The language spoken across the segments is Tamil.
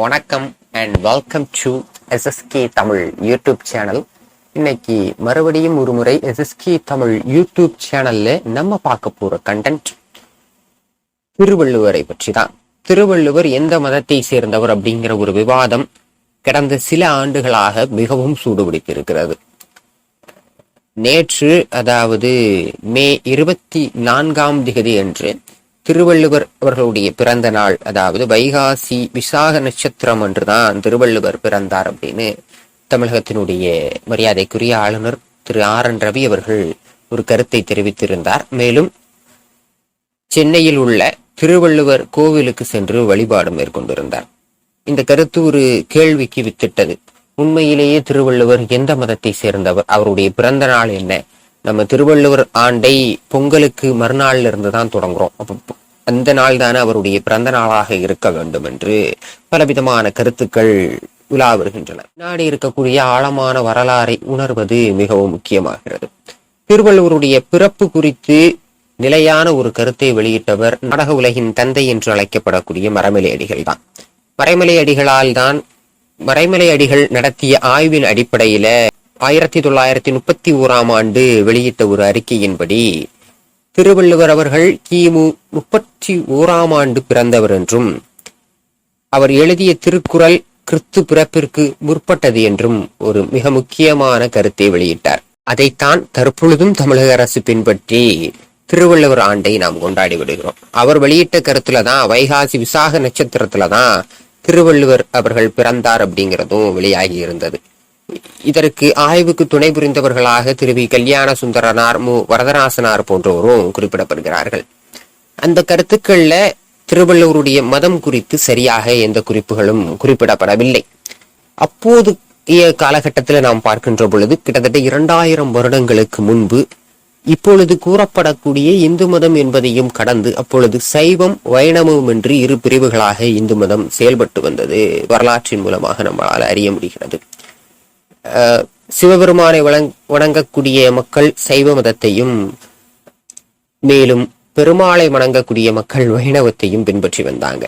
வணக்கம் and welcome to SSK Tamil YouTube channel இன்னைக்கு மறுபடியும் ஒரு முறை எஸ்எஸ்கே தமிழ் யூடியூப் சேனல்ல நம்ம பார்க்க போற கண்டென்ட் திருவள்ளுவரை பற்றி தான் திருவள்ளுவர் எந்த மதத்தை சேர்ந்தவர் அப்படிங்கிற ஒரு விவாதம் கடந்த சில ஆண்டுகளாக மிகவும் சூடுபிடித்திருக்கிறது. நேற்று அதாவது மே இருபத்தி நான்காம் திகதி என்று திருவள்ளுவர் அவர்களுடைய பிறந்த நாள் அதாவது வைகாசி விசாக நட்சத்திரம் அன்றுதான் திருவள்ளுவர் பிறந்தார் அப்படின்னு தமிழகத்தினுடைய மரியாதைக்குரிய ஆளுநர் திரு ஆர் என் ரவி அவர்கள் ஒரு கருத்தை தெரிவித்திருந்தார். மேலும் சென்னையில் உள்ள திருவள்ளுவர் கோவிலுக்கு சென்று வழிபாடு மேற்கொண்டிருந்தார். இந்த கருத்து ஒரு கேள்விக்கு வித்திட்டது. உண்மையிலேயே திருவள்ளுவர் எந்த மதத்தை சேர்ந்தவர்? அவருடைய பிறந்த நாள் என்ன? நம்ம திருவள்ளுவர் ஆண்டை பொங்கலுக்கு மறுநாள்ல இருந்து தான் தொடங்குறோம். அப்போ அந்த நாள் தானே அவருடைய பிறந்த நாளாக இருக்க வேண்டும் என்று பலவிதமான கருத்துக்கள் உலா வருகின்றன பின்னாடி இருக்கக்கூடிய ஆழமான வரலாறை உணர்வது மிகவும் முக்கியமாகிறது. திருவள்ளுவருடைய பிறப்பு குறித்து நிலையான ஒரு கருத்தை வெளியிட்டவர் நாடக உலகின் தந்தை என்று அழைக்கப்படக்கூடிய மரமலை அடிகள் தான். மறைமலை அடிகளால் தான் மறைமலை அடிகள் நடத்திய ஆய்வின் அடிப்படையில ஆயிரத்தி தொள்ளாயிரத்தி முப்பத்தி ஓராம் ஆண்டு வெளியிட்ட ஒரு அறிக்கையின்படி திருவள்ளுவர் அவர்கள் கிமு முப்பத்தி ஓராம் ஆண்டு பிறந்தவர் என்றும் அவர் எழுதிய திருக்குறள் கிறிஸ்து பிறப்பிற்கு முற்பட்டது என்றும் ஒரு மிக முக்கியமான கருத்தை வெளியிட்டார். அதைத்தான் தற்பொழுதும் தமிழக அரசு பின்பற்றி திருவள்ளுவர் ஆண்டை நாம் கொண்டாடி விடுகிறோம் அவர் வெளியிட்ட கருத்துல தான் வைகாசி விசாக நட்சத்திரத்துல தான் திருவள்ளுவர் அவர்கள் பிறந்தார் அப்படிங்கிறதும் வெளியாகி இருந்தது. இதற்கு ஆய்வுக்கு துணை புரிந்தவர்களாக திரு வி. கல்யாண சுந்தரனார் மு. வரதராசனார் போன்றோரும் குறிப்பிடப்படுகிறார்கள். அந்த கருத்துக்கள்ல திருவள்ளுவருடைய மதம் குறித்து சரியாக எந்த குறிப்புகளும் குறிப்பிடப்படவில்லை. அப்போது காலகட்டத்தில் நாம் பார்க்கின்ற பொழுது கிட்டத்தட்ட இரண்டாயிரம் வருடங்களுக்கு முன்பு இப்பொழுது கூறப்படக்கூடிய இந்து மதம் என்பதையும் கடந்து அப்பொழுது சைவம் வைணவம் என்று இரு பிரிவுகளாக இந்து மதம் செயல்பட்டு வந்தது. வரலாற்றின் மூலமாக நம்மளால் அறிய முடிகிறது. சிவபெருமானை வணங்கக்கூடிய மக்கள் சைவ மதத்தையும் மேலும் பெருமாளை வணங்கக்கூடிய மக்கள் வைணவத்தையும் பின்பற்றி வந்தாங்க.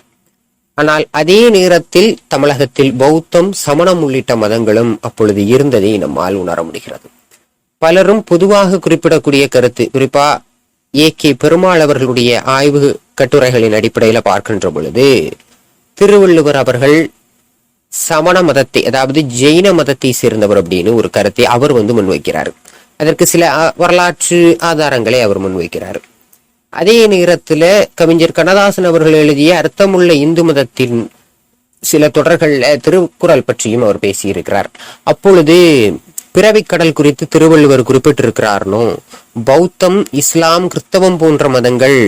ஆனால் அதே நேரத்தில் தமிழகத்தில் பௌத்தம் சமணம் உள்ளிட்ட மதங்களும் அப்பொழுது இருந்ததை நம்மால் உணர முடிகிறது. பலரும் பொதுவாக குறிப்பிடக்கூடிய கருத்து குறிப்பா ஏ கே பெருமாள் அவர்களுடைய ஆய்வு கட்டுரைகளின் அடிப்படையில பார்க்கின்ற பொழுது திருவள்ளுவர் அவர்கள் சமண மதத்தை அதாவது ஜெயின மதத்தை சேர்ந்தவர் அப்படின்னு ஒரு கருத்தை அவர் வந்து முன்வைக்கிறார். அதற்கு சில வரலாற்று ஆதாரங்களை அவர் முன்வைக்கிறார். அதே நேரத்தில் கவிஞர் கண்ணதாசன் அவர்கள் எழுதிய அர்த்தமுள்ள இந்து மதத்தின் சில தொடர்கள் திருக்குறள் பற்றியும் அவர் பேசியிருக்கிறார். அப்பொழுது பிறவிக்கடல் குறித்து திருவள்ளுவர் குறிப்பிட்டிருக்கிறார்னோ பௌத்தம் இஸ்லாம் கிறிஸ்தவம் போன்ற மதங்கள்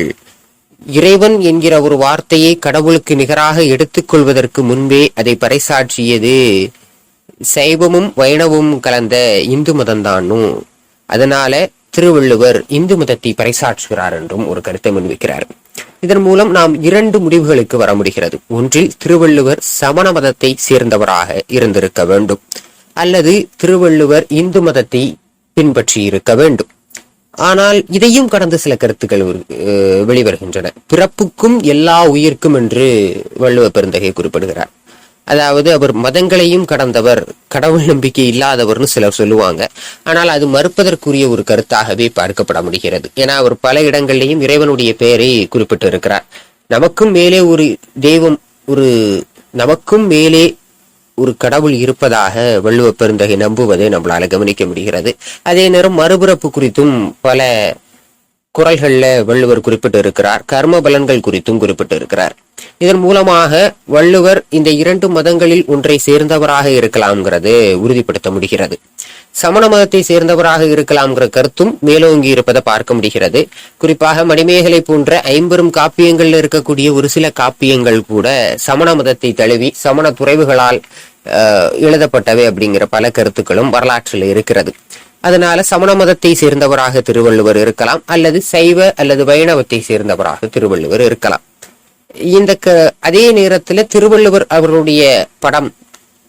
இறைவன் என்கிற ஒரு வார்த்தையை கடவுளுக்கு நிகராக எடுத்துக்கொள்வதற்கு முன்பே அதை பறைசாற்றியது. சைவமும் வைணவமும் கலந்த இந்து மதம்தானும் அதனால திருவள்ளுவர் இந்து மதத்தை பறைசாற்றுகிறார் என்றும் ஒரு கருத்தை முன்வைக்கிறார். இதன் மூலம் நாம் இரண்டு முடிவுகளுக்கு வர முடிகிறது. ஒன்றில் திருவள்ளுவர் சமண மதத்தை சேர்ந்தவராக இருந்திருக்க வேண்டும். அல்லது திருவள்ளுவர் இந்து மதத்தை பின்பற்றி இருக்க வேண்டும். ஆனால் இதையும் கடந்த சில கருத்துக்கள் வெளிவருகின்றன. பிறப்புக்கும் எல்லா உயிர்க்கும் என்று வள்ளுவ பெருந்தகை குறிப்பிடுகிறார். அதாவது அவர் மதங்களையும் கடந்தவர் கடவுள் நம்பிக்கை இல்லாதவர்னு சிலர் சொல்லுவாங்க. ஆனால் அது மறுப்பதற்குரிய ஒரு கருத்தாகவே பார்க்கப்பட முடிகிறது. ஏன்னா அவர் பல இடங்களிலேயும் இறைவனுடைய பெயரை குறிப்பிட்டு இருக்கிறார் நமக்கும் மேலே ஒரு தெய்வம் ஒரு நமக்கும் மேலே ஒரு கடவுள் இருப்பதாக வள்ளுவ பெருந்தகை நம்புவதை நம்மளால கவனிக்க முடிகிறது. அதே நேரம் மறுபிறப்பு குறித்தும் பல குறள்கள்ல வள்ளுவர் குறிப்பிட்டு இருக்கிறார் கர்ம பலன்கள் குறித்தும் குறிப்பிட்டு இருக்கிறார் இதன் மூலமாக வள்ளுவர் இந்த இரண்டு மதங்களில் ஒன்றை சேர்ந்தவராக இருக்கலாம்ங்கிறது உறுதிப்படுத்த முடிகிறது. சமண மதத்தை சேர்ந்தவராக இருக்கலாம்ங்கிற கருத்தும் மேலோங்கி இருப்பதை பார்க்க முடிகிறது. குறிப்பாக மணிமேகலை போன்ற ஐம்பெரும் காப்பியங்கள்ல இருக்கக்கூடிய ஒரு சில காப்பியங்கள் கூட சமண மதத்தை தழுவி சமண துறைவுகளால் எழுதப்பட்டவை அப்படிங்கிற பல கருத்துக்களும் வரலாற்றில் இருக்கிறது. அதனால சமண மதத்தை சேர்ந்தவராக திருவள்ளுவர் இருக்கலாம் அல்லது சைவ அல்லது வைணவத்தை சேர்ந்தவராக திருவள்ளுவர் இருக்கலாம். இந்த க- அதே நேரத்துல திருவள்ளுவர் அவருடைய படம்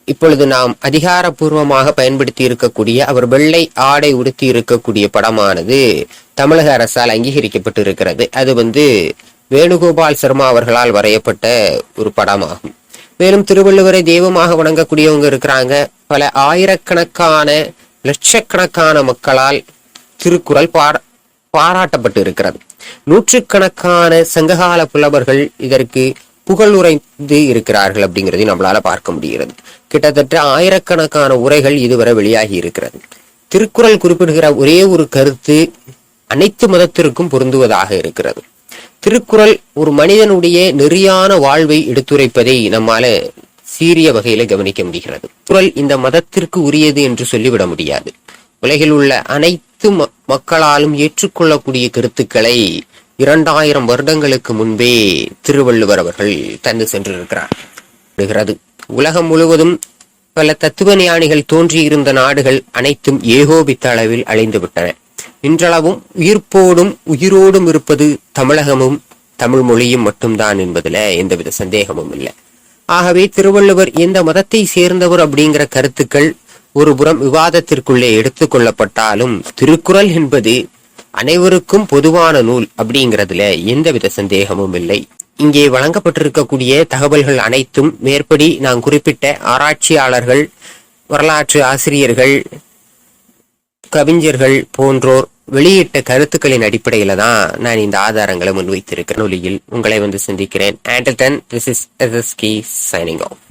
இப்பொழுது நாம் அதிகாரப்பூர்வமாக பயன்படுத்தி இருக்கக்கூடிய அவர் வெள்ளை ஆடை உடுத்தி இருக்கக்கூடிய படமானது தமிழக அரசால் அங்கீகரிக்கப்பட்டு இருக்கிறது அது வந்து வேணுகோபால் சர்மா அவர்களால் வரையப்பட்ட ஒரு படமாகும். மேலும் திருவள்ளுவரை தெய்வமாக வணங்கக்கூடியவங்க இருக்கிறாங்க. பல ஆயிரக்கணக்கான லட்சக்கணக்கான மக்களால் திருக்குறள் பாட பாராட்டப்பட்டு இருக்கிறது நூற்றுக்கணக்கான சங்ககால புலவர்கள் இதற்கு புகழுரைந்து இருக்கிறார்கள் அப்படிங்கிறதையும் நம்மளால பார்க்க முடிகிறது. கிட்டத்தட்ட ஆயிரக்கணக்கான உரைகள் இதுவரை வெளியாகி இருக்கிறது. திருக்குறள் குறிப்பிடுகிற ஒரே ஒரு கருத்து அனைத்து மதத்திற்கும் பொருந்துவதாக இருக்கிறது. திருக்குறள் ஒரு மனிதனுடைய நெறியான வாழ்வை எடுத்துரைப்பதை நம்மால சீரிய வகையில கவனிக்க முடிகிறது. குரல் இந்த மதத்திற்கு உரியது என்று சொல்லிவிட முடியாது. உலகில் உள்ள அனைத்து ம- மக்களாலும் ஏற்றுக்கொள்ளக்கூடிய கருத்துக்களை இரண்டாயிரம் வருடங்களுக்கு முன்பே திருவள்ளுவர் அவர்கள் தந்து சென்றிருக்கிறார். உலகம் முழுவதும் பல தத்துவ ஞானிகள் தோன்றியிருந்த நாடுகள் அனைத்தும் ஏகோபித்த அளவில் அழிந்துவிட்டன இன்றளவும் உயிர்ப்போடும் உயிரோடும் இருப்பது தமிழகமும் தமிழ் மொழியும் மட்டும்தான் என்பதுல எந்தவித சந்தேகமும் இல்லை. ஆகவே திருவள்ளுவர் எந்த மதத்தை சேர்ந்தவர் அப்படிங்கிற கருத்துக்கள் ஒரு புறம் விவாதத்திற்குள்ளே எடுத்துக்கொள்ளப்பட்டாலும் திருக்குறள் என்பது அனைவருக்கும் பொதுவான நூல் அப்படிங்கிறதுல எந்தவித சந்தேகமும் இல்லை. இங்கே வழங்கப்பட்டிருக்கக்கூடிய தகவல்கள் அனைத்தும் மேற்படி நான் குறிப்பிட்ட ஆராய்ச்சியாளர்கள் வரலாற்று ஆசிரியர்கள் கவிஞர்கள் போன்றோர் வெளியிட்ட கருத்துக்களின் அடிப்படையில தான் நான் இந்த ஆதாரங்களை முன்வைத்திருக்கிறேன் நொலியில் உங்களை வந்து சந்திக்கிறேன். ஆண்டர்டன் this is S K signing off